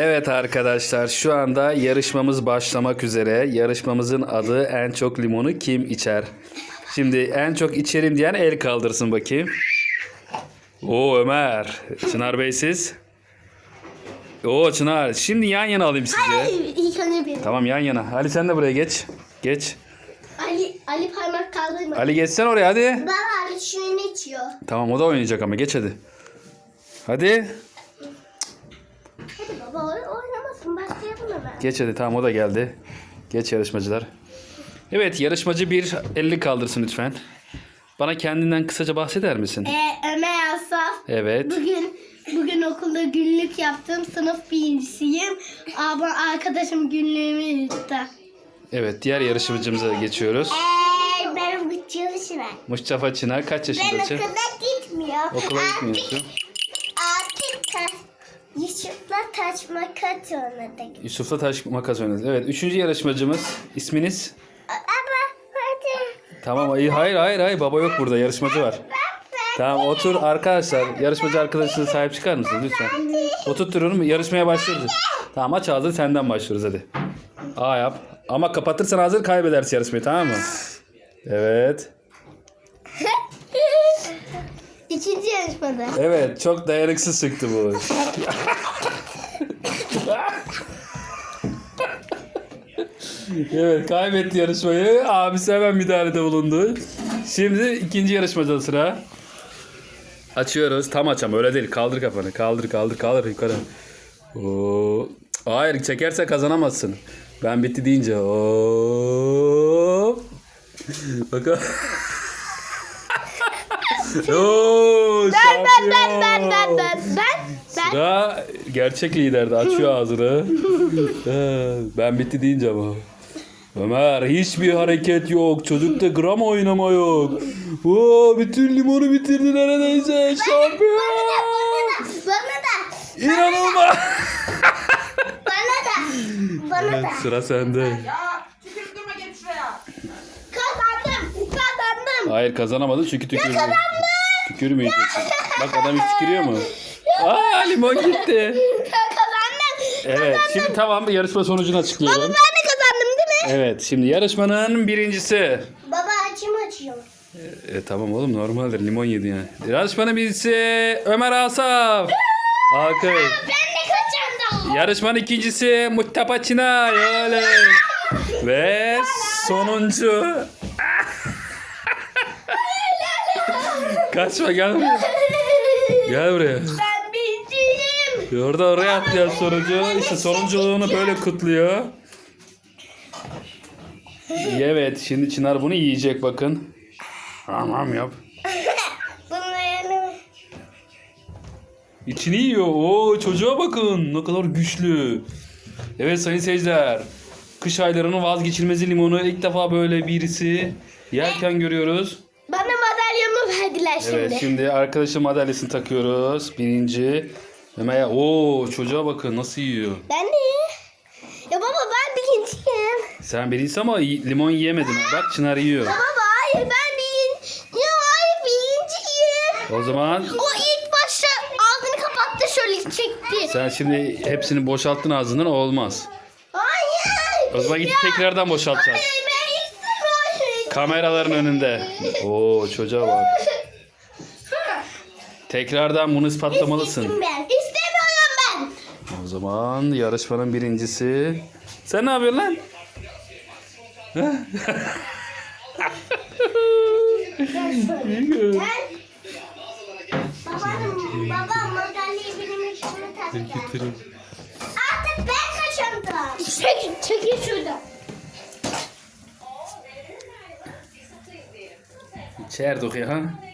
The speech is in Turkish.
Evet arkadaşlar şu anda yarışmamız başlamak üzere. Yarışmamızın adı en çok limonu kim içer? Şimdi en çok içerim diyen el kaldırsın bakayım. Oo Ömer. Çınar Bey siz? Oo Çınar. Şimdi yan yana alayım sizi. İlk önce bir. Tamam yan yana. Ali sen de buraya geç. Geç. Ali, Ali parmak kaldırma. Ali geçsen oraya hadi. Ben Ali şunu içiyor. Tamam o da oynayacak ama geç hadi. Hadi. Hadi baba oy- oynamasın başlayalım hemen. Geç hadi tamam o da geldi. Geç yarışmacılar. Evet yarışmacı bir 50 kaldırsın lütfen. Bana kendinden kısaca bahseder misin? Ee, Ömer Asaf. Evet. Bugün bugün okulda günlük yaptım. Sınıf birincisiyim. Ama arkadaşım günlüğümü yuttu. Evet diğer yarışmacımıza geçiyoruz. Eee benim gıçığım Mustafa Çınar kaç Ben yaşındasın? okula gitmiyor. Okula gitmiyorsun. Yusuf'la taş makas oynadık. Yusuf'la taş makas oynadınız. Evet üçüncü yarışmacımız. İsminiz? Ama hadi. Tamam iyi hayır hayır hayır baba yok burada yarışmacı var. Tamam otur arkadaşlar. Yarışmacı arkadaşına sahip çıkar mısınız lütfen? Oturturun yarışmaya başlıyoruz. Tamam aç ağzını senden başlıyoruz hadi. A yap. Ama kapatırsan ağzını kaybedersin yarışmayı tamam mı? Evet. İkinci yarışmada. Evet çok dayanıksız çıktı bu. evet kaybetti yarışmayı. Abisi hemen müdahalede bulundu. Şimdi ikinci yarışmacı sıra. Açıyoruz. Tam aç ama öyle değil. Kaldır kafanı. Kaldır kaldır kaldır yukarı. Oo. Hayır çekerse kazanamazsın. Ben bitti deyince. Hop. Bakalım. Oo, Ben ben ben ben ben ben ben ben Sıra gerçek liderde açıyor ağzını. Ee, ben bitti deyince ama. Ömer hiçbir hareket yok. Çocukta gram oynama yok. Oo, bütün limonu bitirdi neredeyse. Şampiyon. bana da İnanılmaz. bana da bana Evet, da sıra sende. Ya tükürüp durma gel şuraya. kazandım kazandım. Hayır kazanamadın çünkü tükürdü. Tükürmeyeceksin. Bak adam hiç tükürüyor mu? Aa limon gitti. kazandım. Evet şimdi tamam yarışma sonucunu açıklıyorum. Ben de kazandım değil mi? Evet şimdi yarışmanın birincisi. Baba açım açıyor. E, tamam oğlum normaldir limon yedi yani. Yarışmanın birincisi Ömer Asaf. Alkış. Ben de kazandım. Yarışmanın ikincisi Mustafa Çınar. Öyle. Ve sonuncu. Kaçma gel buraya. Gel buraya. ben birinciyim. Orada oraya atlayan sonuncu. İşte sonunculuğunu böyle kutluyor. Evet şimdi Çınar bunu yiyecek bakın. Tamam yap. İçini yiyor. Oo çocuğa bakın. Ne kadar güçlü. Evet sayın seyirciler. Kış aylarının vazgeçilmezi limonu ilk defa böyle birisi yerken görüyoruz. Verdiler şimdi. Evet şimdi arkadaşım madalyasını takıyoruz. Birinci. Ömer Oo çocuğa bakın nasıl yiyor. Ben de. Ya baba ben birinciyim. Sen birincisi ama limon yiyemedin. Bak Çınar yiyor. Baba hayır ben birinci. Ya hayır birinciyim. O zaman O ilk başta ağzını kapattı şöyle çekti. sen şimdi hepsini boşalttın ağzından o olmaz. Hayır. O zaman git tekrardan boşaltacağız. Hayır. Kameraların önünde. Oo çocuğa bak. Tekrardan bunu ispatlamalısın. Ben. İstemiyorum ben. O zaman yarışmanın birincisi. Sen ne yapıyorsun lan? Babam, babam madalyayı benim üstüme taktı. Artık ben kazandım. Çekil, çekil Cher, do Rihanna.